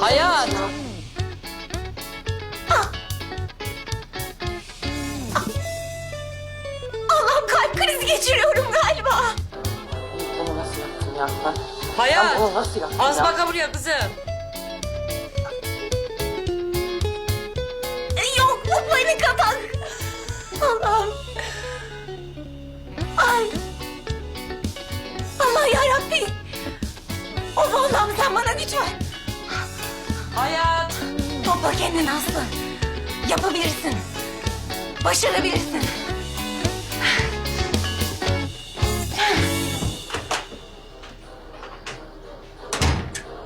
Hayat. Allah'ım kalp krizi geçiriyorum galiba. Ya? Hayat. Bunu nasıl yaptın Az ya? baka buraya kızım. Allah'ım. Ay. Allah yarabbim. Of Allah'ım sen bana güç ver. Hayat. Topla kendini Aslı. Yapabilirsin. Başarabilirsin.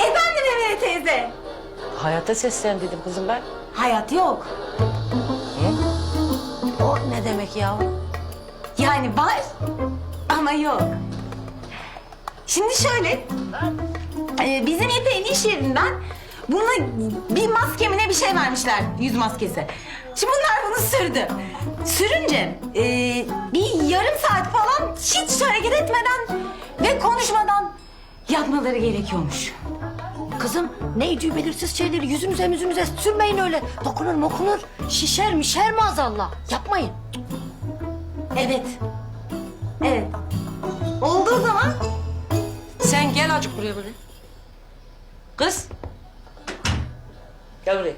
Efendim Emine teyze. Hayata seslen dedim kızım ben. Hayat yok. Ne demek ya? Yani var ama yok. Şimdi şöyle, e, bizim İpek'in iş yerinden buna bir maske mi ne bir şey vermişler, yüz maskesi. Şimdi bunlar bunu sürdü. Sürünce e, bir yarım saat falan hiç hareket etmeden ve konuşmadan yapmaları gerekiyormuş. Kızım ne idüğü belirsiz şeyleri yüzünüze yüzünüze sürmeyin öyle. Dokunur mokunur. Şişer mişer maazallah. Yapmayın. Evet. Evet. Olduğu zaman Sen gel azıcık buraya böyle. Kız. Gel buraya.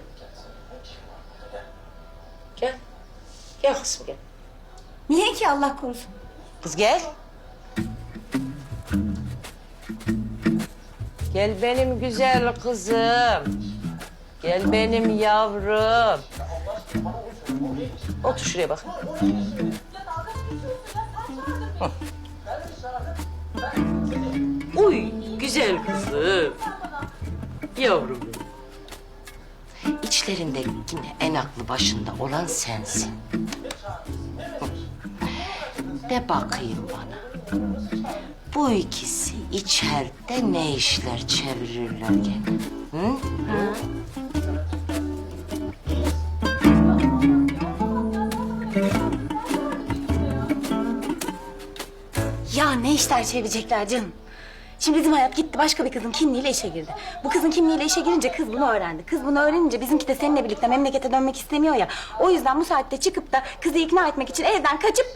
Gel. Gel kızım gel. niye ki Allah korusun? Kız gel. Gel benim güzel kızım. Gel benim yavrum. Otur şuraya bak. Uy güzel kızım. Yavrum benim. İçlerinde yine en aklı başında olan sensin. De bakayım bana. Bu ikisi içeride ne işler çevirirler gene? Hı? Ya ne işler çevirecekler canım? Şimdi bizim hayat gitti başka bir kızın kimliğiyle işe girdi. Bu kızın kimliğiyle işe girince kız bunu öğrendi. Kız bunu öğrenince bizimki de seninle birlikte memlekete dönmek istemiyor ya. O yüzden bu saatte çıkıp da kızı ikna etmek için evden kaçıp...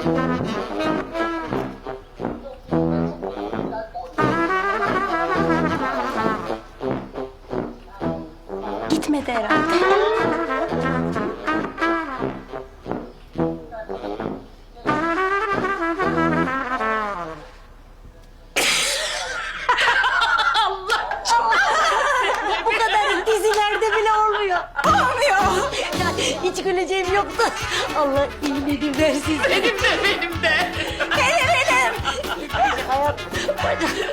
Thank you. Hiç güleceğim yoktu. Allah iyiliğini versin. Benim benim. Hayat Tüh, tüh.